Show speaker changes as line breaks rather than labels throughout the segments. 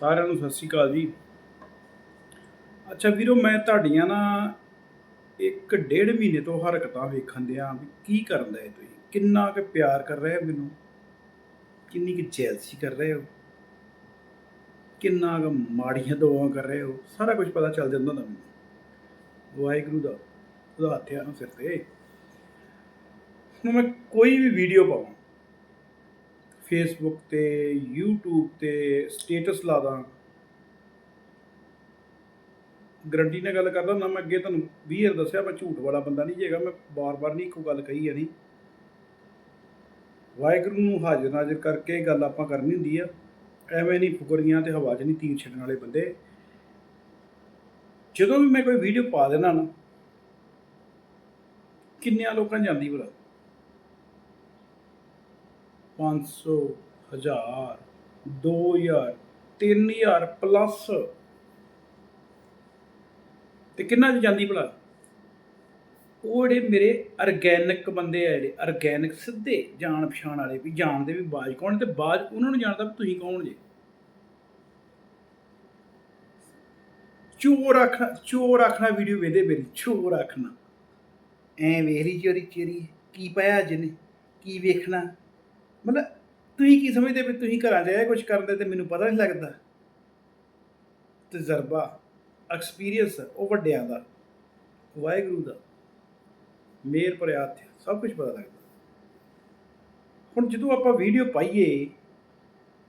ਸਾਰਿਆਂ ਨੂੰ ਸਤਿ ਸ਼੍ਰੀ ਅਕਾਲ ਜੀ। ਅੱਛਾ ਵੀਰੋ, ਮੈਂ ਤੁਹਾਡੀਆਂ ਨਾ ਇੱਕ ਡੇਢ ਮਹੀਨੇ ਤੋਂ ਹਰਕਤਾਂ ਵੇਖਣ ਦਿਆਂ ਵੀ ਕੀ ਕਰਨ ਦੇ ਤੁਸੀਂ? ਕਿੰਨਾ ਕੁ ਪਿਆਰ ਕਰ ਰਹੇ ਹੋ ਮੈਨੂੰ? ਕਿੰਨੀ ਕੁ ਜੈਲਸੀ ਕਰ ਰਹੇ ਹੋ? ਕਿੰਨਾ ਕੁ ਮਾੜੀਆਂ ਦੁਆਵਾਂ ਕਰ ਰਹੇ ਹੋ? ਸਾਰਾ ਕੁਝ ਪਤਾ ਚੱਲ ਜਾਂਦਾ ਹੁੰਦਾ ਮੈਨੂੰ। ਵਾਹਿਗੁਰੂ ਦਾ, ਉਹਦਾ ਹੱਥ ਆ ਸਿਰ ਤੇ। ਹੁਣ ਮੈਂ ਕੋਈ ਵੀ ਵੀਡੀਓ ਪਾਵਾਂ ਫੇਸਬੁੱਕ ਤੇ, YouTube ਤੇ ਸਟੇਟਸ ਲਾ ਦਾਂ। ਗਰੰਟੀ ਨਾਲ ਗੱਲ ਕਰਦਾ ਨਾ ਮੈਂ ਅੱਗੇ ਤੁਹਾਨੂੰ 20 ਵਾਰ ਦੱਸਿਆ, ਮੈਂ ਝੂਠ ਵਾਲਾ ਬੰਦਾ ਨਹੀਂ ਜੇਗਾ ਮੈਂ ਬਾਰ-ਬਾਰ ਨਹੀਂ ਇੱਕੋ ਗੱਲ ਕਹੀ ਜਾਣੀ ਵਾਹਿਗੁਰੂ ਨੂੰ ਹਾਜ਼ਰ ਨਾਜ਼ਰ ਕਰਕੇ ਗੱਲ ਆਪਾਂ ਕਰਨੀ ਹੁੰਦੀ ਆ। ਐਵੇਂ ਨਹੀਂ ਫੁਕਰੀਆਂ ਤੇ ਹਵਾ 'ਚ ਨਹੀਂ ਤੀਰ ਛੱਡਣ ਵਾਲੇ ਬੰਦੇ। ਜਦੋਂ ਵੀ ਮੈਂ ਕੋਈ ਵੀਡੀਓ ਪਾ ਦੇਣਾ ਨਾ, ਕਿੰਨਿਆਂ ਲੋਕਾਂ ਜਾਂਦੀ ਭਲਾ 500 1000 2000 3000 ਪਲੱਸ ਤੇ ਕਿੰਨਾ ਚ ਜਾਂਦੀ ਭਲਾ? ਉਹ ਜਿਹੜੇ ਮੇਰੇ ਆਰਗੈਨਿਕ ਬੰਦੇ ਆ ਜਿਹੜੇ ਆਰਗੈਨਿਕ ਸਿੱਧੇ ਜਾਣ ਪਛਾਣ ਵਾਲੇ, ਵੀ ਜਾਣਦੇ ਵੀ ਬਾਜ ਕੌਣ ਤੇ ਬਾਜ ਉਹਨਾਂ ਨੂੰ ਜਾਣਦਾ ਵੀ ਤੁਸੀਂ ਕੌਣ ਜੇ। ਚੋਰ ਆਖਣਾ ਚੋਰ ਆਖਣਾ ਵੀਡੀਓ ਵੇਦੇ ਮੇਰੀ, ਚੋਰ ਆਖਣਾ। ਐ ਵੇਰੀ ਚੋਰੀ ਚੋਰੀ, ਕੀ ਪਾਇਆ ਜਿਹਨੇ ਕੀ ਵੇਖਣਾ? ਮਤਲਬ ਤੁਸੀਂ ਕੀ ਸਮਝਦੇ ਵੀ ਤੁਸੀਂ ਘਰਾਂ 'ਚ ਇਹ ਕੁਝ ਕਰਦੇ ਤੇ ਮੈਨੂੰ ਪਤਾ ਨਹੀਂ ਲੱਗਦਾ? ਤਜਰਬਾ ਐਕਸਪੀਰੀਅੰਸ ਉਹ ਵੱਡਿਆਂ ਦਾ, ਵਾਹਿਗੁਰੂ ਦਾ, ਮੇਰ ਪ੍ਰਿਆਤ ਸਭ ਕੁਝ ਪਤਾ ਲੱਗਦਾ। ਹੁਣ ਜਦੋਂ ਆਪਾਂ ਵੀਡੀਓ ਪਾਈਏ,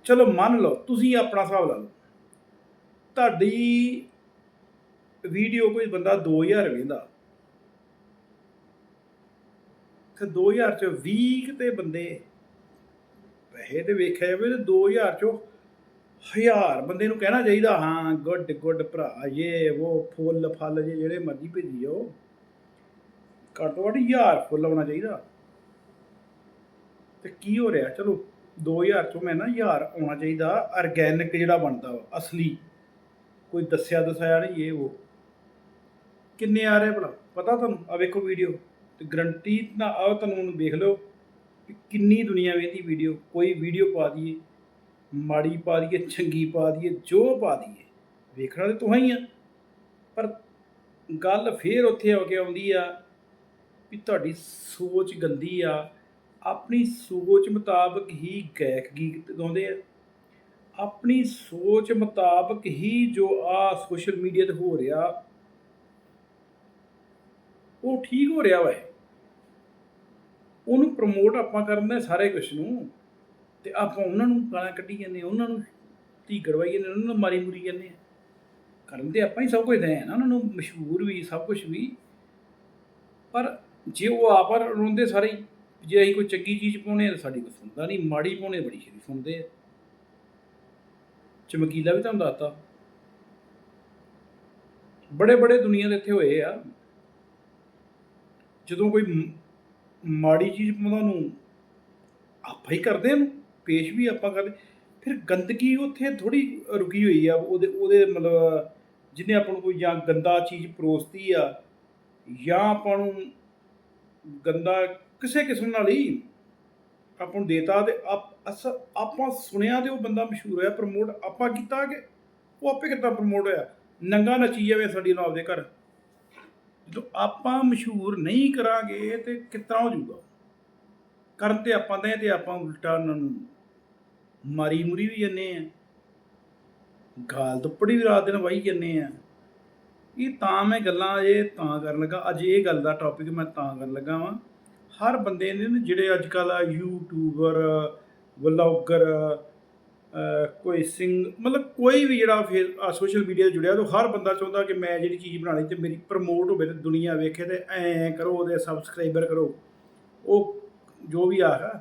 ਚਲੋ ਮੰਨ ਲਓ ਤੁਸੀਂ ਆਪਣਾ ਹਿਸਾਬ ਲਾ ਲਓ। ਤੁਹਾਡੀ ਵੀਡੀਓ ਕੋਈ ਬੰਦਾ 2000 ਵੇਂਦਾ ਤੇ 2000 ਚ 20 ਤੇ ਬੰਦੇ ਪੈਸੇ ਤੇ ਵੇਖਿਆ ਜਾਵੇ ਤੇ 2000 ਚੋਂ ਹਜ਼ਾਰ ਬੰਦੇ ਨੂੰ ਕਹਿਣਾ ਚਾਹੀਦਾ, ਹਾਂ, ਗੁੱਡ ਗੁੱਡ ਭਰਾ ਇਹ ਉਹ ਫੁੱਲ, ਫਲ, ਜੇ ਜਿਹੜੇ ਮਰਜ਼ੀ ਭੇਜੀ ਜਾਓ। ਘੱਟ ਤੋਂ ਘੱਟ ਹਜ਼ਾਰ ਫੁੱਲ ਆਉਣਾ ਚਾਹੀਦਾ। ਤੇ ਕੀ ਹੋ ਰਿਹਾ? ਚਲੋ 2000 ਚੋਂ ਮੈਂ ਨਾ ਹਜ਼ਾਰ ਆਉਣਾ ਚਾਹੀਦਾ ਆਰਗੈਨਿਕ ਜਿਹੜਾ ਬਣਦਾ ਵਾ, ਅਸਲੀ। ਕੋਈ ਦੱਸਿਆ ਦਸਾਇਆ ਨਹੀਂ, ਇਹ ਉਹ। ਕਿੰਨੇ ਆ ਰਹੇ ਭਲਾ? ਪਤਾ ਤੁਹਾਨੂੰ? ਆ ਵੇਖੋ ਵੀਡੀਓ ਤੇ ਗਰੰਟੀ ਨਾ ਆਓ ਤੁਹਾਨੂੰ ਹੁਣ ਵੇਖ ਲਓ। ਵੀ ਕਿੰਨੀ ਦੁਨੀਆ ਵੇਖਦੀ ਵੀਡੀਓ ਕੋਈ ਵੀਡੀਓ ਪਾ ਦਈਏ, ਮਾੜੀ ਪਾ ਦਈਏ, ਚੰਗੀ ਪਾ ਦਈਏ, ਜੋ ਪਾ ਦਈਏ, ਵੇਖਣਾ ਤੇ ਤੂੰ ਹੀ ਆ। ਪਰ ਗੱਲ ਫੇਰ ਉੱਥੇ ਆ ਕੇ ਆਉਂਦੀ ਆ ਵੀ ਤੁਹਾਡੀ ਸੋਚ ਗੰਦੀ ਆ। ਆਪਣੀ ਸੋਚ ਮੁਤਾਬਕ ਹੀ ਗਾਇਕ ਗੀਤ ਗਾਉਂਦੇ ਆ। ਆਪਣੀ ਸੋਚ ਮੁਤਾਬਕ ਹੀ ਜੋ ਆ ਸੋਸ਼ਲ ਮੀਡੀਆ ਤੇ ਹੋ ਰਿਹਾ, ਉਹ ਠੀਕ ਹੋ ਰਿਹਾ ਵਾ ਉਹਨੂੰ ਪ੍ਰਮੋਟ ਆਪਾਂ ਕਰਦੇ ਸਾਰੇ ਕੁਝ ਨੂੰ ਤੇ ਆਪਾਂ ਉਹਨਾਂ ਨੂੰ ਗਾਲਾਂ ਕੱਢੀ ਜਾਂਦੇ ਹਾਂ, ਉਹਨਾਂ ਨੂੰ ਧੀ ਗੜਵਾਈ ਜਾਂਦੇ ਹਾਂ, ਉਹਨਾਂ ਨੂੰ ਮਾਰੀ ਮੁਰੀ ਜਾਂਦੇ ਆ ਕਰਨ ਤੇ ਆਪਾਂ ਹੀ ਸਭ ਕੁਝ ਦੇ ਆ ਨਾ ਉਹਨਾਂ ਨੂੰ ਮਸ਼ਹੂਰ ਵੀ ਸਭ ਕੁਝ ਵੀ। ਪਰ ਜੇ ਉਹ ਆਪ ਰੋਂਦੇ ਸਾਰੇ ਹੀ, ਜੇ ਅਸੀਂ ਕੋਈ ਚੰਗੀ ਚੀਜ਼ ਪਾਉਣੇ ਆ ਤਾਂ ਸਾਡੀ ਕੋਈ ਸੁਣਦਾ ਨਹੀਂ ਮਾੜੀ ਪਾਉਣੇ ਬੜੀ ਛੇਤੀ ਸੁਣਦੇ ਆ। ਚਮਕੀਲਾ ਵੀ ਤੁਹਾਨੂੰ ਦੱਸਤਾ। ਬੜੇ ਬੜੇ ਦੁਨੀਆ ਦੇ ਇੱਥੇ ਹੋਏ ਆ। ਜਦੋਂ ਕੋਈ ਮਾੜੀ ਚੀਜ਼ ਪਾਉਂਦਾ ਨੂੰ ਆਪਾਂ ਹੀ ਕਰਦੇ ਹਾਂ, ਪੇਸ਼ ਵੀ ਆਪਾਂ ਕਰਦੇ ਫਿਰ ਗੰਦਗੀ ਉੱਥੇ ਥੋੜੀ ਰੁਕੀ ਹੋਈ ਆ, ਉਹਦੇ ਉਹਦੇ ਮਤਲਬ ਜਿਹਨੇ ਆਪਾਂ ਨੂੰ ਕੋਈ ਜਾਂ ਗੰਦਾ ਚੀਜ਼ ਪਰੋਸਤੀ ਆ, ਜਾਂ ਆਪਾਂ ਨੂੰ ਗੰਦਾ ਕਿਸੇ ਕਿਸਮ ਨਾਲ ਹੀ ਆਪਾਂ ਨੂੰ ਦੇਤਾ ਤੇ ਆਪ- ਅਸ, ਆਪਾਂ ਸੁਣਿਆ ਤੇ ਉਹ ਬੰਦਾ ਮਸ਼ਹੂਰ ਹੋਇਆ ਪ੍ਰਮੋਟ ਆਪਾਂ ਕੀਤਾ ਕਿ ਉਹ ਆਪੇ ਕਿੱਦਾਂ ਪ੍ਰਮੋਟ ਹੋਇਆ। ਨੰਗਾ ਨੱਚੀ ਜਾਵੇ ਸਾਡੀ ਨਾਲ ਆਪਦੇ ਘਰ। ਜਦੋਂ ਆਪਾਂ ਮਸ਼ਹੂਰ ਨਹੀਂ ਕਰਾਂਗੇ ਤੇ ਕਿੱਦਾਂ ਹੋ ਜਾਊਗਾ? ਕਰਨ ਤੇ ਆਪਾਂ ਦੇ ਤੇ ਆਪਾਂ ਉਲਟਾ ਉਹਨਾਂ ਨੂੰ ਮਾਰੀ ਮੁਰੀ ਵੀ ਜੰਨੇ ਆ। ਗਾਲ ਦੁੱਪੜੀ ਵੀ ਰਾਤ ਦਿਨ ਵਾਹੀ ਜੰਨੇ ਆ। ਇਹ ਤਾਂ ਮੈਂ ਗੱਲਾਂ ਇਹ ਤਾਂ ਕਰਨ ਲੱਗਾ। ਅੱਜ ਇਹ ਗੱਲ ਦਾ ਟੌਪਿਕ ਮੈਂ ਤਾਂ ਕਰਨ ਲੱਗਾ ਵਾਂ। ਹਰ ਬੰਦੇ ਨੇ ਜਿਹੜੇ ਅੱਜ ਕੱਲ ਯੂਟਿਊਬਰ ਵਲੌਗਰ ਕੋਈ ਸਿੰਗ ਮਤਲਬ ਕੋਈ ਵੀ ਜਿਹੜਾ ਫਿਰ ਸੋਸ਼ਲ ਮੀਡੀਆ ਜੁੜਿਆ ਤਾਂ ਹਰ ਬੰਦਾ ਚਾਹੁੰਦਾ ਕਿ ਮੈਂ ਜਿਹੜੀ ਚੀਜ਼ ਬਣਾਣੀ ਤੇ ਮੇਰੀ ਪ੍ਰਮੋਟ ਹੋਵੇ ਤੇ ਦੁਨੀਆ ਵੇਖੇ ਤੇ ਐ ਕਰੋ ਉਹਦੇ ਸਬਸਕ੍ਰਾਈਬਰ ਕਰੋ। ਉਹ ਜੋ ਵੀ ਆ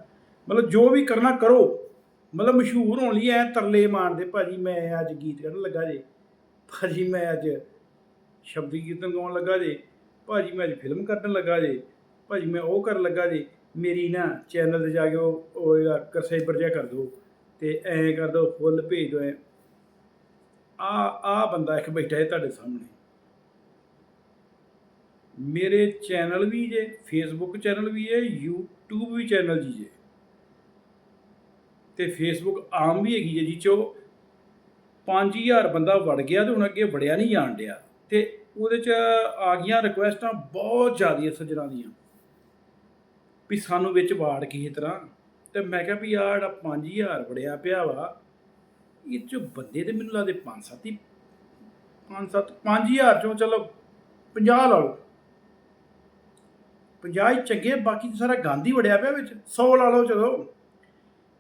ਮਤਲਬ ਜੋ ਵੀ ਕਰਨਾ ਕਰੋ। ਮਤਲਬ ਮਸ਼ਹੂਰ ਹੋਣ ਲਈ ਐ ਤਰਲੇ ਮਾਰਦੇ, ਭਾਜੀ ਮੈਂ ਅੱਜ ਗੀਤ ਕਰਨ ਲੱਗਾ ਜੇ। ਭਾਜੀ ਮੈਂ ਅੱਜ ਸ਼ਬਦੀ ਕੀਰਤਨ ਗਾਉਣ ਲੱਗਾ ਜੇ। ਭਾਜੀ ਮੈਂ ਅੱਜ ਫਿਲਮ ਕਰਨ ਲੱਗਾ ਜੇ। ਭਾਜੀ ਮੈਂ ਉਹ ਕਰਨ ਲੱਗਾ ਜੇ। ਮੇਰੀ ਨਾ ਚੈਨਲ ਤੇ ਜਾ ਕੇ ਉਹ ਉਹ ਇਹਦਾ ਕਰਸੇਬਰ ਜਿਹਾ ਕਰ ਦਿਓ। ਤੇ ਐ ਕਰ ਦਿਓ ਫੁੱਲ ਭੇਜ ਦਿਓ ਆ ਆ ਬੰਦਾ ਇੱਕ ਬੈਠਾ ਹੈ ਤੁਹਾਡੇ ਸਾਹਮਣੇ। ਮੇਰੇ ਚੈਨਲ ਵੀ ਜੇ ਫੇਸਬੁੱਕ ਚੈਨਲ ਵੀ ਹੈ, YouTube ਵੀ ਚੈਨਲ ਜੀ ਜੇ। ਤੇ ਫੇਸਬੁੱਕ ਆਮ ਵੀ ਹੈਗੀ ਹੈ ਜੀ ਚੋ 5000 ਬੰਦਾ ਵੜ ਗਿਆ ਤੇ ਹੁਣ ਅੱਗੇ ਵੜਿਆ ਨਹੀਂ ਜਾਣ ਡਿਆ। ਤੇ ਉਹਦੇ ਚ ਆ ਗਈਆਂ ਰਿਕੁਐਸਟਾਂ ਬਹੁਤ ਜ਼ਿਆਦੀਆਂ ਸੱਜਣਾ ਦੀਆਂ। ਵੀ ਸਾਨੂੰ ਵਿੱਚ ਵਾੜ ਕਿਸੇ ਤਰ੍ਹਾਂ ਤੇ ਮੈਂ ਕਿਹਾ ਵੀ ਆ ਜਿਹੜਾ 5000 ਵੜਿਆ ਪਿਆ ਵਾ, ਇਹ ਚ ਬੰਦੇ ਦੇ ਮੈਨੂੰ ਲੱਗਦੇ 5-7 ਹੀ 5-7 5000 ਚੋਂ ਚਲੋ 50 ਲਾ ਲਓ। 50 ਹੀ ਚੰਗੇ, ਬਾਕੀ ਸਾਰਾ ਗੰਦ ਹੀ ਵੜਿਆ ਪਿਆ ਵਿੱਚ 100 ਲਾ ਲਓ ਚਲੋ।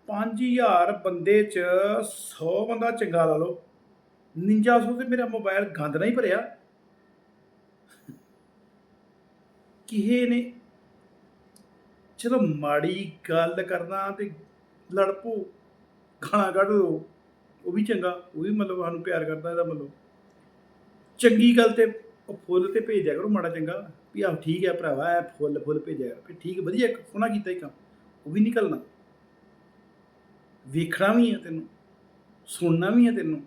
5000 ਬੰਦੇ ਚ 100 ਬੰਦਾ ਚੰਗਾ ਲਾ ਲਓ। 4900 ਤੇ ਮੇਰਾ ਮੋਬਾਈਲ ਗੰਦ ਨਹੀਂ ਭਰਿਆ। ਕਿਹੇ ਨੇ ਚਲੋ ਮਾੜੀ ਗੱਲ ਕਰਨਾ ਤੇ ਲੜ ਪੋ ਗਾਣਾ ਕੱਢ ਲਓ ਉਹ ਵੀ ਚੰਗਾ, ਉਹ ਵੀ ਮਤਲਬ ਸਾਨੂੰ ਪਿਆਰ ਕਰਦਾ ਇਹਦਾ ਮਤਲਬ ਚੰਗੀ ਗੱਲ ਤੇ ਉਹ ਫੁੱਲ ਤੇ ਭੇਜਿਆ ਕਰੋ ਮਾੜਾ ਚੰਗਾ, ਵੀ ਆਹ ਠੀਕ ਹੈ ਭਰਾਵਾ, ਇਹ ਫੁੱਲ ਫੁੱਲ ਭੇਜਿਆ ਕਰ। ਫਿਰ ਠੀਕ, ਵਧੀਆ ਸੋਹਣਾ ਕੀਤਾ ਹੀ ਕੰਮ, ਉਹ ਵੀ ਨਿਕਲਣਾ ਵੇਖਣਾ ਵੀ ਹੈ ਤੈਨੂੰ, ਸੁਣਨਾ ਵੀ ਹੈ ਤੈਨੂੰ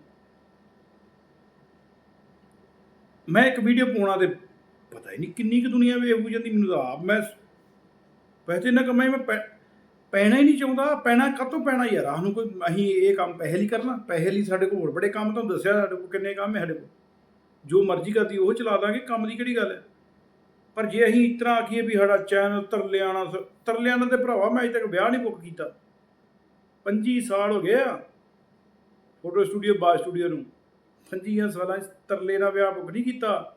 ਮੈਂ ਇੱਕ ਵੀਡੀਓ ਪਾਉਣਾ ਤੇ ਪਤਾ ਹੀ ਨਹੀਂ ਕਿੰਨੀ ਕੁ ਦੁਨੀਆ ਵੇਖ ਜਾਂਦੀ, ਮੈਨੂੰ ਆਪ ਮੈਂ ਪੈਸੇ ਨਾ ਕਮਾਈ, ਮੈਂ ਪੈ- ਪੈਣਾ ਹੀ ਨਹੀਂ ਚਾਹੁੰਦਾ, ਪੈਣਾ ਕਾਹਤੋਂ ਪੈਣਾ ਯਾਰ? ਸਾਨੂੰ ਕੋਈ, ਅਸੀਂ ਇਹ ਕੰਮ ਪੈਸੇ ਲਈ ਕਰਨਾ, ਪੈਸੇ ਲਈ ਸਾਡੇ ਕੋਲ ਹੋਰ ਬੜੇ ਕੰਮ ਤੁਹਾਨੂੰ ਦੱਸਿਆ, ਸਾਡੇ ਕੋਲ ਕਿੰਨੇ ਕੰਮ ਹੈ ਸਾਡੇ ਕੋਲ। ਜੋ ਮਰਜ਼ੀ ਕਰਦੀ, ਉਹ ਚਲਾ ਦਾਂਗੇ, ਕੰਮ ਦੀ ਕਿਹੜੀ ਗੱਲ ਹੈ? ਪਰ ਜੇ ਅਸੀਂ ਇਸ ਤਰ੍ਹਾਂ ਆਖੀਏ ਵੀ ਸਾਡਾ ਚੈਨਲ ਤਰਲਿਆਣਾ ਸ- ਤਰਲਿਆਣਾ ਤੇ ਭਰਾਵਾ, ਮੈਂ ਅਜੇ ਤੱਕ ਵਿਆਹ ਨਹੀਂ ਬੁੱਕ ਕੀਤਾ। 25 ਸਾਲ ਹੋ ਗਏ ਆ ਫੋਟੋ ਸਟੂਡੀਓ ਬਾਜ ਸਟੂਡੀਓ ਨੂੰ। 25 ਸਾਲਾਂ 'ਚ ਤਰਲੇ ਦਾ ਵਿਆਹ ਬੁੱਕ ਨਹੀਂ ਕੀਤਾ।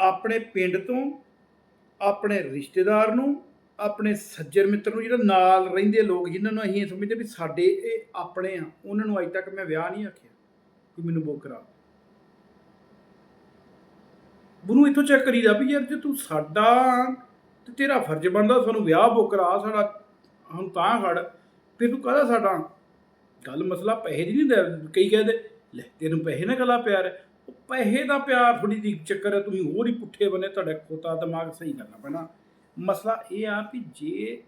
ਆਪਣੇ ਪਿੰਡ ਤੋਂ ਆਪਣੇ ਰਿਸ਼ਤੇਦਾਰ ਨੂੰ, ਆਪਣੇ ਸੱਜਰ ਮਿੱਤਰ ਨੂੰ, ਜਿਹੜਾ ਨਾਲ ਰਹਿੰਦੇ ਲੋਕ ਜਿਨ੍ਹਾਂ ਨੂੰ ਅਸੀਂ ਇਹ ਸਮਝਦੇ ਵੀ ਸਾਡੇ ਇਹ ਆਪਣੇ ਆ, ਉਹਨਾਂ ਨੂੰ ਅਜੇ ਤੱਕ ਮੈਂ ਵਿਆਹ ਨਹੀਂ ਆਖਿਆ ਕਿ ਮੈਨੂੰ ਬੁੱਕ ਕਰਾ ਬੁਰੂ ਇੱਥੋਂ ਚੈੱਕ ਕਰੀਦਾ ਵੀ ਯਾਰ ਜੇ ਤੂੰ ਸਾਡਾ ਤੇ ਤੇਰਾ ਫਰਜ਼ ਬਣਦਾ ਸਾਨੂੰ ਵਿਆਹ ਬੁੱਕ ਕਰਾ, ਸਾਡਾ ਹੁਣ ਤਾਂ ਖੜ, ਫਿਰ ਤੂੰ ਕਹਦਾ ਸਾਡਾ ਗੱਲ ਮਸਲਾ ਪੈਸੇ ਦੀ ਨਹੀਂ ਹੁੰਦਾ। ਕਈ ਕਹਿੰਦੇ, ਲੈ ਤੈਨੂੰ ਪੈਸੇ ਨਾਲ ਗਲਾ ਪਿਆਰ ਹੈ ਪੈਸੇ ਦਾ ਪਿਆਰ ਥੋੜੀ ਦੀ ਚੱਕਰ ਹੈ, ਤੁਸੀਂ ਹੋਰ ਹੀ ਪੁੱਠੇ ਬਨੇ ਤੁਹਾਡਾ ਖੋਤਾ ਦਿਮਾਗ ਸਹੀ ਕਰਨਾ ਪੈਣਾ। ਮਸਲਾ ਇਹ ਆ ਵੀ ਜੇ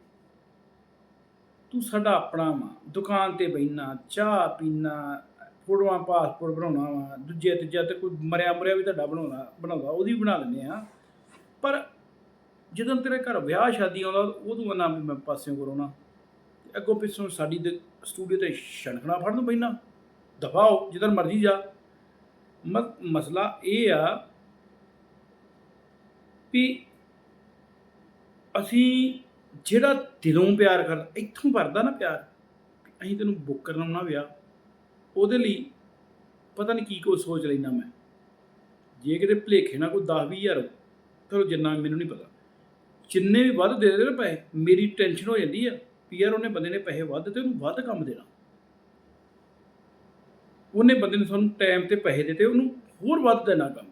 ਤੂੰ ਸਾਡਾ ਆਪਣਾ ਵਾ, ਦੁਕਾਨ ਤੇ ਬੈਠਣਾ ਚਾਹ ਪੀਣਾ ਫੋਟੋਆਂ, ਪਾਸਪੋਰਟ ਬਣਾਉਣਾ ਵਾ, ਦੂਜੇ ਤੀਜਾ ਤੇ ਕੋਈ ਮਰਿਆ ਮਰਿਆ ਵੀ ਤੁਹਾਡਾ ਬਣਾਉਣਾ, ਬਣਾਉਂਦਾ, ਉਹਦੀ ਵੀ ਬਣਾ ਲੈਂਦੇ ਆ। ਪਰ ਜਦੋਂ ਤੇਰੇ ਘਰ ਵਿਆਹ ਸ਼ਾਦੀ ਆਉਂਦਾ ਉਦੋਂ ਨਾ ਵੀ ਮੈਂ ਪਾਸਿਓਂ ਕਰਾਉਣਾ ਤੇ ਅੱਗੋਂ ਪਿੱਛੋਂ ਸਾਡੀ ਸਟੂਡੀਓ ਤੇ ਛਣਕਣਾ ਫੜਨ ਨੂੰ ਪੈਣਾ ਦਫਾਓ ਜਿੱਧਰ ਮਰਜ਼ੀ ਜਾ। ਮਸਲਾ ਇਹ ਆ ਵੀ ਅਸੀਂ ਜਿਹੜਾ ਦਿਲੋਂ ਪਿਆਰ ਕਰ, ਇੱਥੋਂ ਭਰਦਾ ਨਾ ਪਿਆਰ ਅਸੀਂ ਤੈਨੂੰ ਬੁੱਕ ਕਰਨਾ ਵਿਆਹ ਉਹਦੇ ਲਈ ਪਤਾ ਨਹੀਂ ਕੀ ਕੋ ਸੋਚ ਲੈਣਾ ਮੈਂ। ਜੇ ਕਿਤੇ ਭਲੇਖੇ ਨਾ ਕੋਈ 10 20000 ਚਲੋ ਜਿੰਨਾ ਮੈਨੂੰ ਨਹੀਂ ਪਤਾ। ਜਿੰਨੇ ਵੀ ਵੱਧ ਦੇ ਦੇ ਨਾ ਪੈਸੇ, ਮੇਰੀ ਟੈਨਸ਼ਨ ਹੋ ਜਾਂਦੀ ਆ ਵੀ ਯਾਰ ਉਹਨੇ ਬੰਦੇ ਨੇ ਪੈਸੇ ਵੱਧ ਤੇ ਉਹਨੂੰ ਵੱਧ ਕੰਮ ਦੇਣਾ। ਉਹਨੇ ਬੰਦੇ ਨੇ ਸਾਨੂੰ ਟਾਈਮ ਤੇ ਪੈਸੇ ਦਿੱਤੇ, ਉਹਨੂੰ ਹੋਰ ਵੱਧ ਦੇਣਾ ਕੰਮ।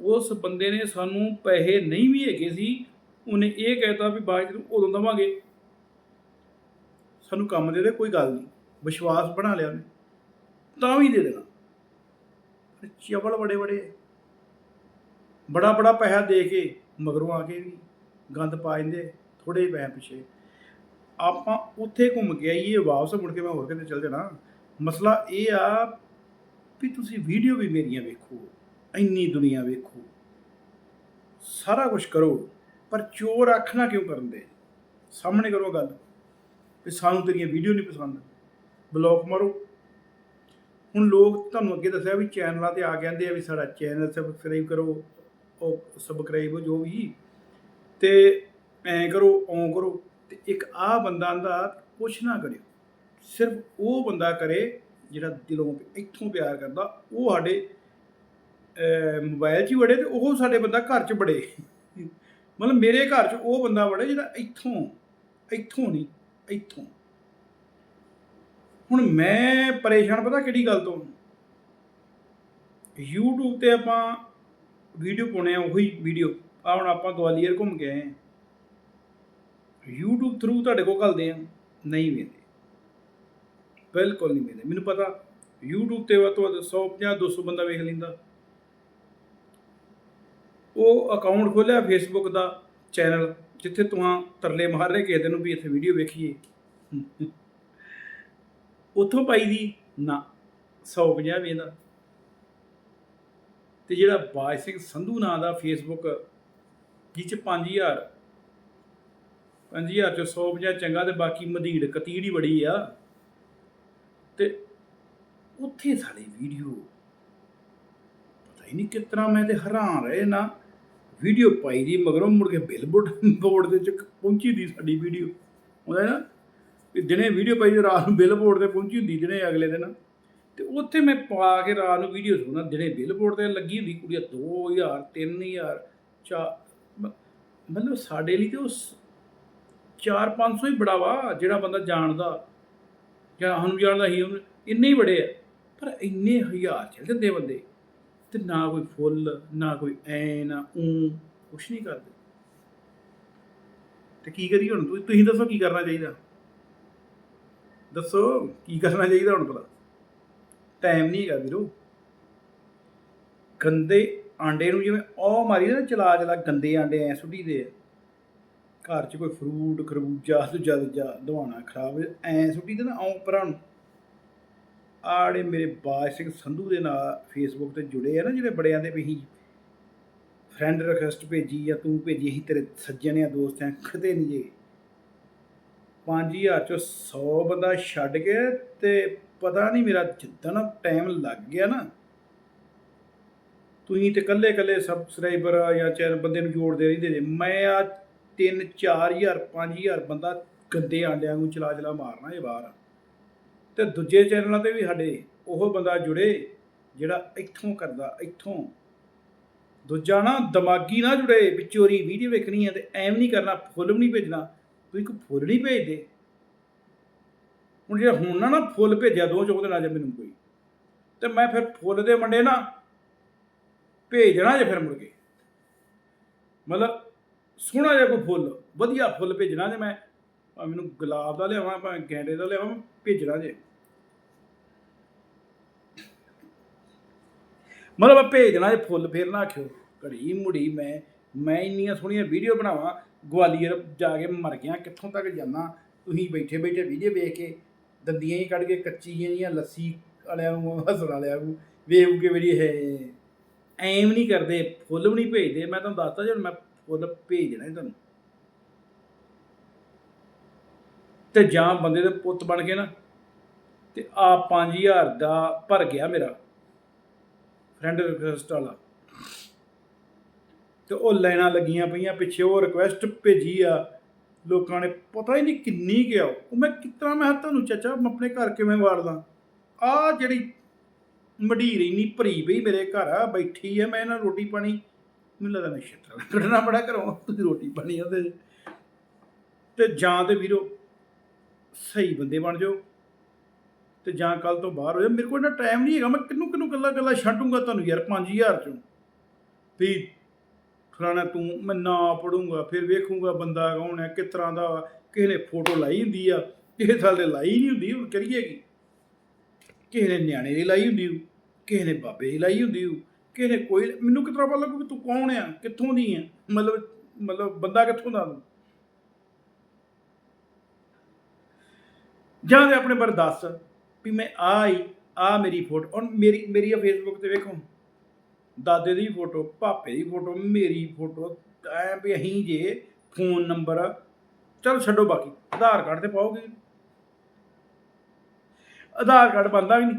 ਉਸ ਬੰਦੇ ਨੇ ਸਾਨੂੰ ਪੈਸੇ ਨਹੀਂ ਵੀ ਹੈਗੇ ਸੀ, ਉਹਨੇ ਇਹ ਕਹਿਤਾ ਵੀ ਬਾਅਦ ਨੂੰ ਉਦੋਂ ਦਵਾਂਗੇ। ਸਾਨੂੰ ਕੰਮ ਦੇ ਦੇ, ਕੋਈ ਗੱਲ ਨਹੀਂ। ਵਿਸ਼ਵਾਸ ਬਣਾ ਲਿਆ ਉਹਨੇ। ਤਾਂ ਵੀ ਦੇ ਦੇਣਾ। ਪਰ ਚਵਲ ਬੜੇ ਬੜੇ। ਬੜਾ ਬੜਾ ਪੈਸਾ ਦੇ ਕੇ ਮਗਰੋਂ ਆ ਕੇ ਵੀ ਗੰਦ ਪਾ ਜਾਂਦੇ ਥੋੜੇ ਪੈਸੇ ਪਿੱਛੇ। ਆਪਾਂ ਉੱਥੇ ਘੁੰਮ ਕੇ ਆਈਏ, ਵਾਪਸ ਮੁੜ ਕੇ ਮੈਂ ਹੋਰ ਕਿਤੇ ਚੱਲ ਜਾਣਾ। ਮਸਲਾ ਇਹ ਆ ਵੀ ਤੁਸੀਂ ਵੀਡੀਓ ਵੀ ਮੇਰੀਆਂ ਵੇਖੋ, ਇੰਨੀ ਦੁਨੀਆ ਵੇਖੋ। ਸਾਰਾ ਕੁਝ ਕਰੋ, ਪਰ ਚੋਰ ਆਖਣਾ ਕਿਉਂ ਕਰਨ ਦੇ? ਸਾਹਮਣੇ ਕਰੋ ਗੱਲ, ਵੀ ਸਾਨੂੰ ਤੇਰੀਆਂ ਵੀਡੀਓ ਨਹੀਂ ਪਸੰਦ। ਬਲੌਕ ਮਾਰੋ। ਹੁਣ ਲੋਕ ਤੁਹਾਨੂੰ ਅੱਗੇ ਦੱਸਿਆ ਵੀ ਚੈਨਲਾਂ ਤੇ ਆ ਕਹਿੰਦੇ ਆ ਵੀ ਸਾਡਾ ਚੈਨਲ ਸਬਸਕ੍ਰਾਈਬ ਕਰੋ, ਉਹ ਸਬਸਕ੍ਰਾਈਬ ਜੋ ਵੀ। ਤੇ ਐਂ ਕਰੋ ਓਂ ਕਰੋ, ਤੇ ਇੱਕ ਆ ਬੰਦਾ ਆਂਦਾ ਕੁਛ ਨਾ ਕਰਿਓ। ਸਿਰਫ ਉਹ ਬੰਦਾ ਕਰੇ ਜਿਹੜਾ ਦਿਲੋਂ ਇੱਥੋਂ ਪਿਆਰ ਕਰਦਾ ਉਹ ਸਾਡੇ ਅਹ, ਮੋਬਾਈਲ 'ਚ ਹੀ ਵੜੇ ਤੇ ਉਹ ਸਾਡੇ ਬੰਦਾ ਘਰ 'ਚ ਵੜੇ। ਮਤਲਬ ਮੇਰੇ ਘਰ 'ਚ ਉਹ ਬੰਦਾ ਵੜੇ ਜਿਹੜਾ ਇੱਥੋਂ ਇੱਥੋਂ ਨਹੀਂ ਇੱਥੋਂ। ਹੁਣ ਮੈਂ ਪਰੇਸ਼ਾਨ ਪਤਾ ਕਿਹੜੀ ਗੱਲ ਤੋਂ? YouTube ਤੇ ਆਪਾਂ ਵੀਡੀਓ ਪਾਉਣੇ ਆ ਉਹੀ ਵੀਡੀਓ ਆ ਹੁਣ ਆਪਾਂ ਗਵਾਲੀਅਰ ਘੁੰਮ ਕੇ ਆਏ ਆ। YouTube ਥਰੂ ਤੁਹਾਡੇ ਕੋਲ ਘੱਲਦੇ ਆ। ਨਹੀਂ ਵੇਂਦੇ ਬਿਲਕੁਲ ਨਹੀਂ ਮਿਲਦੇ। ਮੈਨੂੰ ਪਤਾ YouTube ਤੇ ਵੱਧ ਤੋਂ ਵੱਧ 150 200 ਬੰਦਾ ਵੇਖ ਲੈਂਦਾ। ਉਹ ਅਕਾਊਂਟ ਖੋਲਿਆ Facebook ਦਾ ਚੈਨਲ ਜਿੱਥੇ ਤੁਹਾਂ ਤਰਲੇ ਮਾਰ ਰਹੇ ਕਿਸੇ ਨੂੰ ਵੀ ਇੱਥੇ ਵੀਡੀਓ ਵੇਖੀਏ। ਉੱਥੋਂ ਪਾਈ ਦੀ ਨਾ 150 ਵੇਂਦਾ ਤੇ ਜਿਹੜਾ ਬਾਜ ਸਿੰਘ ਸੰਧੂ ਨਾਂ ਦਾ ਫੇਸਬੁੱਕ ਜਿਹ ਚ 5000 5000 ਚ 150 ਚੰਗਾ ਤੇ ਬਾਕੀ ਮਧੀੜ, ਕਤੀੜ ਹੀ ਬੜੀ ਆ। ਤੇ ਉੱਥੇ ਸਾਡੀ ਵੀਡੀਓ ਪਤਾ ਹੀ ਨਹੀਂ ਕਿਸ ਤਰ੍ਹਾਂ ਮੈਂ ਤੇ ਹੈਰਾਨ ਰਹੇ ਨਾ। ਵੀਡੀਓ ਪਾਈ ਦੀ ਮਗਰੋਂ ਮੁੜ ਕੇ ਬਿਲਬੋਰਡ ਬੋਰਡ ਦੇ ਚ ਪਹੁੰਚੀ ਦੀ ਸਾਡੀ ਵੀਡੀਓ ਉਹਦਾ ਨਾ ਵੀ ਦਿਨੇ ਵੀਡੀਓ ਪਾਈ ਰਾਤ ਨੂੰ ਬਿਲਬੋਰਡ ਤੇ ਪਹੁੰਚੀ ਹੁੰਦੀ ਦਿਨੇ ਅਗਲੇ ਦਿਨ। ਤੇ ਉੱਥੇ ਮੈਂ ਪਾ ਕੇ ਰਾਤ ਨੂੰ ਵੀਡੀਓ ਸੁਣਾ ਦਿਨੇ ਬਿਲਬੋਰਡ ਤੇ ਲੱਗੀ ਹੁੰਦੀ ਕੁੜੀਆਂ 2000 3000 ਚਾ ਮ- ਮਤਲਬ ਸਾਡੇ ਲਈ ਤੇ ਉਸ 4-500 ਹੀ ਬੜਾ ਵਾ ਜਿਹੜਾ ਬੰਦਾ ਜਾਣਦਾ। ਜਾਂ ਸਾਨੂੰ ਜਾਣਦਾ ਹੀ ਉਹਨੂੰ ਇੰਨੇ ਹੀ ਬੜੇ ਆ, ਪਰ ਇੰਨੇ ਹਜ਼ਾਰ ਚੱਲ ਜਾਂਦੇ ਬੰਦੇ। ਤੇ ਨਾ ਕੋਈ ਫੁੱਲ, ਨਾ ਕੋਈ ਐ, ਨਾ ਊ ਕੁਛ ਨਹੀਂ ਕਰਦੇ। ਤੇ ਕੀ ਕਰੀ ਹੁਣ? ਤੁਸੀਂ ਤੁਸੀਂ ਦੱਸੋ ਕੀ ਕਰਨਾ ਚਾਹੀਦਾ? ਦੱਸੋ ਕੀ ਕਰਨਾ ਚਾਹੀਦਾ ਹੁਣ ਭਲਾ? ਟਾਈਮ ਨਹੀਂ ਹੈਗਾ ਵੀਰੋ। ਗੰਦੇ ਆਂਡੇ ਨੂੰ ਜਿਵੇਂ ਉਹ ਮਾਰੀ ਨਾ ਚਲਾ ਚਲਾ ਗੰਦੇ ਆਂਡੇ ਐ ਸੁੱਟੀ ਦੇ ਆ। ਘਰ 'ਚ ਕੋਈ ਫਰੂਟ ਖਰਬੂਜਾ ਦੂਜਾ ਦੂਜਾ ਦਵਾਣਾ ਖਰਾਬ ਐ ਸੁੱਟੀ ਦੇ ਨਾ ਆਉਂ ਪਰਾਂ ਨੂੰ। ਆੜੇ ਮੇਰੇ ਬਾਜ ਸਿੰਘ ਸੰਧੂ ਦੇ ਨਾਲ ਫੇਸਬੁੱਕ ਤੇ ਜੁੜੇ ਆ ਨਾ ਜਿਹੜੇ ਬੜਿਆਂ ਦੇ ਵੀ ਹੀ ਫਰੈਂਡ ਰਿਕਵੈਸਟ ਭੇਜੀ ਜਾਂ ਤੂੰ ਭੇਜੀ, ਅਸੀਂ ਤੇਰੇ ਸੱਜਣ ਆ ਦੋਸਤ ਆ ਕਦੇ ਨਹੀਂ ਜੇ 5000 ਚੋਂ 100 ਬੰਦਾ ਛੱਡ ਕੇ ਤੇ ਪਤਾ ਨਹੀਂ ਮੇਰਾ ਜਿੱਦਣ ਟਾਈਮ ਲੱਗ ਗਿਆ ਨਾ। ਤੁਸੀਂ ਤੇ ਕੱਲੇ ਕੱਲੇ ਸਬਸਕ੍ਰਾਈਬਰ ਜਾਂ ਚੈਨਲ ਬੰਦੇ ਨੂੰ ਜੋੜਦੇ ਰਹਿੰਦੇ ਜੇ। ਮੈਂ ਆ 3 4000 5000 ਬੰਦਾ ਗੰਦੇ ਆਂਡਿਆਂ ਨੂੰ ਚਲਾ ਚਲਾ ਮਾਰਨਾ ਇਹ ਬਾਹਰ ਤੇ ਦੂਜੇ ਚੈਨਲਾਂ ਤੇ ਵੀ ਸਾਡੇ ਉਹ ਬੰਦਾ ਜੁੜੇ, ਜਿਹੜਾ ਇੱਥੋਂ ਕਰਦਾ, ਇੱਥੋਂ। ਦੂਜਾ ਨਾ ਦਿਮਾਗੀ ਨਾ ਜੁੜੇ ਵਿਚੋਰੀ ਵੀਡੀਓ ਵੇਖਣੀ ਹੈ ਤੇ ਐਵੇਂ ਨਹੀਂ ਕਰਨਾ, ਫੁੱਲ ਵੀ ਨਹੀਂ ਭੇਜਣਾ, ਤੁਸੀਂ ਕੋਈ ਫੁੱਲ ਨਹੀਂ ਭੇਜਦੇ। ਹੁਣ ਜਿਹੜਾ ਹੁਣ ਨਾ ਨਾ ਫੁੱਲ ਭੇਜਿਆ ਦੋ ਚੋਂ ਦਿਨਾਂ ਚ ਮੈਨੂੰ ਕੋਈ, ਤੇ ਮੈਂ ਫਿਰ ਫੁੱਲ ਦੇ ਮੰਡੇ ਨਾ ਭੇਜਣਾ ਜੇ ਫਿਰ ਮੁੜ ਕੇ। ਮਤਲਬ ਸੋਹਣਾ ਜਿਹਾ ਕੋਈ ਫੁੱਲ, ਵਧੀਆ ਫੁੱਲ ਭੇਜਣਾ ਜੇ ਮੈਂ, ਭਾਵੇਂ ਮੈਨੂੰ ਗੁਲਾਬ ਦਾ ਲਿਆਵਾਂ, ਭਾਵੇਂ ਗੈਂਡੇ ਦਾ ਲਿਆਵਾਂ, ਭੇਜਣਾ ਜੇ। ਮਤਲਬ ਮੈਂ ਭੇਜਣਾ ਜੇ ਫੁੱਲ, ਫੇਰ ਨਾ ਆਖਿਓ, ਘੜੀ ਮੁੜੀ ਮੈਂ ਮੈਂ ਇੰਨੀਆਂ ਸੋਹਣੀਆਂ ਵੀਡੀਓ ਬਣਾਵਾਂ, ਗਵਾਲੀਅਰ ਜਾ ਕੇ ਮਰ ਗਿਆ, ਕਿੱਥੋਂ ਤੱਕ ਜਾਣਾ, ਤੁਸੀਂ ਬੈਠੇ ਬੈਠੇ ਵੀਡੀਓ ਵੇਖ ਕੇ, ਦੰਦੀਆਂ ਹੀ ਕੱਢ ਕੇ ਕੱਚੀਆਂ ਜੀਆਂ ਲੱਸੀ ਵਾਲਿਆਂ ਨੂੰ ਹੱਸਣ ਵਾਲਿਆਂ ਨੂੰ ਵੇਖ ਕੇ ਮੇਰੀ ਹੈ। ਐਮ ਨਹੀਂ ਕਰਦੇ, ਫੁੱਲ ਵੀ ਨਹੀਂ ਭੇਜਦੇ, ਮੈਂ ਤੁਹਾਨੂੰ ਦੱਸਦਾ ਜੇ ਹੁਣ ਮੈਂ ਫੁੱਲ ਭੇਜ ਦੇਣਾ ਤੁਹਾਨੂੰ। ਤੇ ਜਾਂ ਬੰਦੇ ਦੇ ਪੁੱਤ ਬਣ ਕੇ ਨਾ, ਤੇ ਆ 5000 ਦਾ ਭਰ ਗਿਆ ਮੇਰਾ ਫਰੈਂਡ ਰਿਕਵੈਸਟ ਵਾਲਾ। ਤੇ ਉਹ ਲਾਈਨਾਂ ਲੱਗੀਆਂ ਪਈਆਂ, ਪਿੱਛੇ ਉਹ ਰਿਕਵੈਸਟ ਭੇਜੀ ਆ। ਲੋਕਾਂ ਨੇ ਪਤਾ ਹੀ ਨਹੀਂ ਕਿੰਨੀ ਗਿਆ ਉਹ। ਮੈਂ ਕਿਤਨਾ, ਮੈਂ ਕਿਹਾ ਤੁਹਾਨੂੰ ਚਾਚਾ, ਮੈਂ ਆਪਣੇ ਘਰ ਕਿਵੇਂ ਵਾੜਦਾ? ਆ ਜਿਹੜੀ ਮਢੀਰ ਇੰਨੀ ਭਰੀ ਪਈ ਮੇਰੇ ਘਰ ਆ, ਬੈਠੀ ਆ, ਮੈਂ ਇਹਨਾਂ ਨੂੰ ਰੋਟੀ ਪਾਣੀ ਮੈਨੂੰ ਲੱਗਦਾ ਮੈਂ ਛੇਤਰ ਕੱਢਣਾ ਬੜਾ ਘਰੋਂ ਤੁਸੀਂ ਰੋਟੀ ਪਾਣੀ ਆ ਤੇ ਜਾਂ ਤੇ ਵੀਰੋ ਸਹੀ ਬੰਦੇ ਬਣ ਜਾਓ ਤੇ ਜਾਂ ਕੱਲ ਤੋਂ ਬਾਹਰ ਹੋ ਜਾ ਮੇਰੇ ਕੋਲ ਨਾ ਟਾਈਮ ਨਹੀਂ ਹੈਗਾ, ਮੈਂ ਕਿੰਨੂੰ ਕਿੰਨੂੰ ਗੱਲਾਂ ਗੱਲਾਂ ਛੱਡੂੰਗਾ ਤੁਹਾਨੂੰ ਯਾਰ 5000 ਚੋਂ। ਵੀ ਫਲਾਣਾ ਤੂੰ, ਮੈਂ ਨਾ ਪੜੂੰਗਾ, ਫਿਰ ਵੇਖੂੰਗਾ ਬੰਦਾ ਕੌਣ ਹੈ, ਕਿਸ ਤਰ੍ਹਾਂ ਦਾ ਕਿਸੇ ਨੇ ਫੋਟੋ ਲਾਈ ਹੁੰਦੀ ਆ, ਕਿਸੇ ਸਾਲ ਲਾਈ ਨਹੀਂ ਹੁੰਦੀ, ਹੁਣ ਕਰੀਏ ਕੀ? ਕਿਸੇ ਨੇ ਨਿਆਣੇ ਦੀ ਲਾਈ ਹੁੰਦੀ ਕਿਸੇ ਨੇ ਬਾਬੇ ਦੀ ਲਾਈ ਹੁੰਦੀ ਕਿਸੇ ਨੇ ਕੋਈ ਮੈਨੂੰ ਕਿਸ ਤਰ੍ਹਾਂ ਪਤਾ ਲੱਗੂ ਕਿ ਤੂੰ ਕੌਣ ਆ, ਕਿੱਥੋਂ ਦੀ ਆ? ਮਤਲਬ ਮਤਲਬ ਬੰਦਾ ਕਿੱਥੋਂ ਦਾ? ਤੂੰ ਜਾਂ ਤੇ ਆਪਣੇ ਬਾਰੇ ਦੱਸ ਵੀ ਮੈਂ ਆ ਆਈ, ਆ ਮੇਰੀ ਫੋਟੋ, ਔਰ ਮੇਰੀ ਮੇਰੀ ਆ ਫੇਸਬੁੱਕ ਤੇ ਵੇਖੋ। ਦਾਦੇ ਦੀ ਫੋਟੋ, ਭਾਪੇ ਦੀ ਫੋਟੋ, ਮੇਰੀ ਫੋਟੋ, ਐ ਵੀ ਅਸੀਂ ਜੇ ਫੋਨ ਨੰਬਰ ਚਲ ਛੱਡੋ ਬਾਕੀ, ਆਧਾਰ ਕਾਰਡ ਤੇ ਪਾਓਗੇ। ਆਧਾਰ ਕਾਰਡ ਬੰਦਾ ਵੀ ਨਹੀਂ।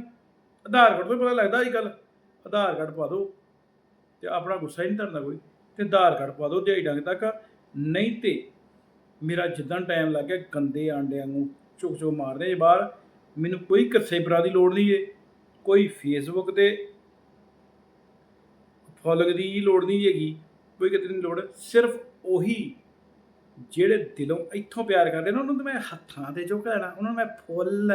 ਆਧਾਰ ਕਾਰਡ ਤੋਂ ਪਤਾ ਲੱਗਦਾ ਅੱਜ ਕੱਲ੍ਹ। ਆਧਾਰ ਕਾਰਡ ਪਾ ਦਿਓ ਤੇ ਆਪਣਾ ਗੁੱਸਾ ਹੀ ਨਹੀਂ ਧਰਨਾ ਕੋਈ, ਤੇ ਆਧਾਰ ਕਾਰਡ ਪਾ ਦਿਓ ਦਿਹਾੜੀ ਡੰਗ ਤੱਕ। ਨਹੀਂ ਤੇ ਮੇਰਾ ਜਿੱਦਾਂ ਟਾਈਮ ਲੱਗ ਗਿਆ ਗੰਦੇ ਆਂਡਿਆਂ ਨੂੰ ਚੁੱਕ ਚੁੱਕ ਮਾਰਦੇ ਜੇ ਬਾਹਰ, ਮੈਨੂੰ ਕੋਈ ਕੱਸੇ ਬਰਾ ਦੀ ਲੋੜ ਨਹੀਂ ਏ, ਕੋਈ ਫੇਸਬੁੱਕ ਤੇ ਫੋਲੋਇੰਗ ਦੀ ਲੋੜ ਨਹੀਂ ਹੈਗੀ, ਕੋਈ ਕਿਤੇ ਨਹੀਂ ਲੋੜ, ਸਿਰਫ ਉਹੀ ਜਿਹੜੇ ਦਿਲੋਂ ਇੱਥੋਂ ਪਿਆਰ ਕਰਦੇ ਨੇ, ਉਹਨਾਂ ਨੂੰ ਤਾਂ ਮੈਂ ਹੱਥਾਂ ਤੇ ਝੁਕਾਣਾ ਉਹਨਾਂ ਨੂੰ ਮੈਂ ਫੁੱਲ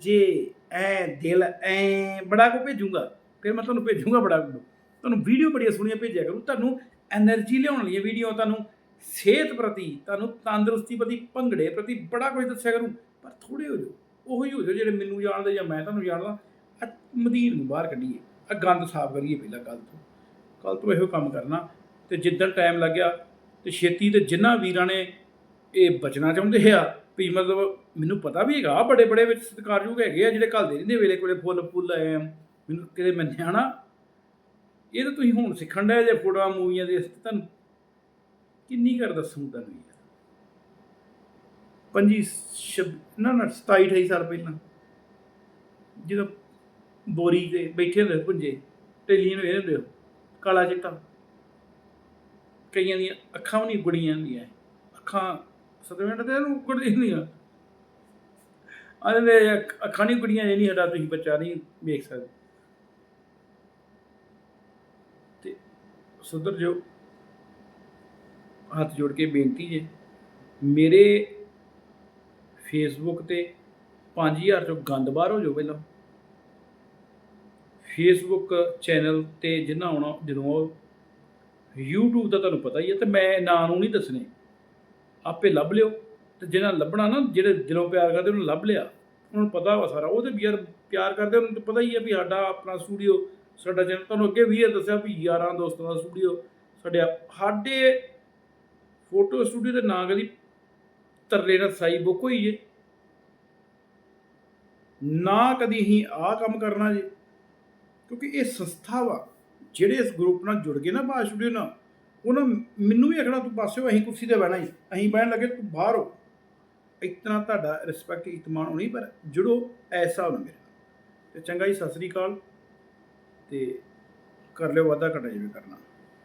ਜੇ, ਐ, ਦਿਲ, ਐ, ਬੜਾ ਕੋ ਭੇਜੂਗਾ। ਫਿਰ ਮੈਂ ਤੁਹਾਨੂੰ ਭੇਜੂਗਾ ਬੜਾ ਕੋ। ਤੁਹਾਨੂੰ ਵੀਡੀਓ ਬੜੀਆਂ ਸੋਹਣੀਆਂ ਭੇਜਿਆ ਕਰੂੰ। ਤੁਹਾਨੂੰ ਐਨਰਜੀ ਲਿਆਉਣ ਵਾਲੀਆਂ ਵੀਡੀਓ, ਤੁਹਾਨੂੰ ਸਿਹਤ ਪ੍ਰਤੀ, ਤੁਹਾਨੂੰ ਤੰਦਰੁਸਤੀ ਪ੍ਰਤੀ, ਭੰਗੜੇ ਪ੍ਰਤੀ ਬੜਾ ਕੁਝ ਦੱਸਿਆ ਕਰੂੰ। ਪਰ ਥੋੜੇ ਹੋ ਜਾਓ, ਉਹ ਹੀ ਹੋ ਜਾਓ ਜਿਹੜੇ ਮੈਨੂੰ ਜਾਣਦੇ ਜਾਂ ਮੈਂ ਤੁਹਾਨੂੰ ਜਾਣਦਾ ਮਦੀਰ ਨੂੰ ਬਾਹਰ ਕੱਢੀਏ। ਆ ਗੰਦ ਸਾਫ਼ ਕਰੀਏ ਪਹਿਲਾਂ ਕੱਲ ਤੋਂ। ਕੱਲ ਤੋਂ ਇਹੋ ਕੰਮ ਕਰਨਾ। ਤੇ ਜਿੱਦਣ ਟਾਈਮ ਲੱਗਿਆ, ਤੇ ਛੇਤੀ ਤੇ ਜਿਨ੍ਹਾਂ ਵੀਰਾਂ ਨੇ ਇਹ ਬਚਣਾ ਚਾਹੁੰਦੇ ਆ ਵੀ ਮਤਲਬ ਮੈਨੂੰ ਪਤਾ ਵੀ ਹੈਗਾ ਬੜੇ ਬੜੇ ਵਿੱਚ ਸਤਿਕਾਰਯੋਗ ਹੈਗੇ ਆ ਜਿਹੜੇ ਘੱਲਦੇ ਰਹਿੰਦੇ ਵੇਲੇ ਕੋਲੇ ਫੁੱਲ ਫੁੱਲ ਆਏ ਮੈਨੂੰ ਕਿਤੇ ਮੰਨਿਆ ਨਾ। ਇਹ ਤਾਂ ਤੁਸੀਂ ਹੁਣ ਸਿੱਖਣ ਡਏ ਜੇ ਫੋਟੋਆਂ, ਮੂਵੀਆਂ ਦੇ ਤੁਹਾਨੂੰ। ਕਿੰਨੀ ਕਰ ਦੱਸੂ ਤੁਹਾਨੂੰ ਯਾਰ? ਪੰਜੀ ਨਾ ਨਾ 27 28 ਸਾਲ ਪਹਿਲਾਂ। ਜਦੋਂ ਬੋਰੀ ਤੇ ਬੈਠੇ ਹੁੰਦੇ ਸੀ ਪੁੰਜੇ ਟੇਲੀਆਂ ਵੇਖ ਹੁੰਦੇ ਹੋ ਕਾਲਾ ਚਿੱਟਾ। ਕਈਆਂ ਦੀਆਂ ਅੱਖਾਂ ਵੀ ਨਹੀਂ ਗੁੜੀਆਂ ਹੁੰਦੀਆਂ। ਅੱਖਾਂ ਸਤਵੇਂ ਤੇ ਇਹਨੂੰ ਗੁੜਦੀਆਂ ਹੁੰਦੀਆਂ ਆਂਦੇ ਅੱਖਾਂ ਨਹੀਂ ਗੁੜੀਆਂ ਇਹ ਨਹੀਂ ਸਾਡਾ ਤੁਸੀਂ ਬੱਚਾ ਨਹੀਂ ਵੇਖ ਸਕਦੇ। ਤੇ ਸੁਧਰ ਜੋ ਹੱਥ ਜੋੜ ਕੇ ਬੇਨਤੀ ਹੈ ਮੇਰੇ ਫੇਸਬੁੱਕ ਤੇ 5000 ਚੋਂ ਗੰਦ ਬਾਹਰ ਹੋ ਜਾਓ ਪਹਿਲਾਂ। ਫੇਸਬੁੱਕ ਚੈਨਲ ਤੇ ਜਿੰਨਾ ਆਉਣਾ ਜਦੋਂ ਉਹ YouTube ਦਾ ਤੁਹਾਨੂੰ ਪਤਾ ਹੀ ਹੈ ਤੇ ਮੈਂ ਨਾਂ ਨੂੰ ਨਹੀਂ ਦੱਸਣੇ। ਆਪੇ ਲੱਭ ਲਿਓ। ਤੇ ਜਿਹਨਾਂ ਲੱਭਣਾ ਨਾ, ਜਿਹੜੇ ਦਿਲੋਂ ਪਿਆਰ ਕਰਦੇ, ਉਹਨੂੰ ਲੱਭ ਲਿਆ। ਉਹਨਾਂ ਨੂੰ ਪਤਾ ਵਾ ਸਾਰਾ। ਉਹ ਤੇ ਯਾਰ ਪਿਆਰ ਕਰਦੇ, ਉਹਨੂੰ ਤਾਂ ਪਤਾ ਹੀ ਹੈ ਵੀ ਸਾਡਾ ਆਪਣਾ ਸਟੂਡੀਓ ਸਾਡਾ ਚੈਨਲ ਤੁਹਾਨੂੰ ਅੱਗੇ ਵੀ ਇਹ ਦੱਸਿਆ ਵੀ ਯਾਰਾਂ ਦੋਸਤਾਂ ਦਾ ਸਟੂਡੀਓ ਸਾਡੇ ਸਾਡੇ ਫੋਟੋ ਸਟੂਡੀਓ ਦੇ ਨਾਂ ਕਦੀ ਤਰਲੇ ਨਾਲ ਸਾਈ ਬੁੱਕ ਹੋਈ ਏ ਨਾ ਕਦੀ ਹੀ ਆਹ ਕੰਮ ਕਰਨਾ ਜੇ। ਕਿਉਂਕਿ ਇਹ ਸੰਸਥਾ ਵਾ, ਜਿਹੜੇ ਇਸ ਗਰੁੱਪ ਨਾਲ ਜੁੜ ਗਏ ਨਾ ਬਾਜ ਨਾਲ ਉਹਨਾਂ ਮੈਨੂੰ ਵੀ ਆਖਣਾ, ਤੂੰ ਪਾਸੇ ਹੋ, ਅਸੀਂ ਕੁਰਸੀ ਤੇ ਬਹਿਣਾ ਹੀ। ਅਸੀਂ ਬਹਿਣ ਲੱਗੇ, ਤੂੰ ਬਾਹਰ ਹੋ। ਇਤਨਾ ਤੁਹਾਡਾ ਰਿਸਪੈਕਟ ਇਤਮਾਨ ਹੋਣੀ, ਪਰ ਜੁੜੋ ਐਸਾ ਹੋਣਾ ਮੇਰੇ ਨਾਲ। ਤੇ ਚੰਗਾ ਜੀ, ਸਤਿ ਸ੍ਰੀ ਅਕਾਲ। ਤੇ ਕਰ ਲਿਓ ਵਾਧਾ ਘਟਾ ਜਿਵੇਂ ਕਰਨਾ।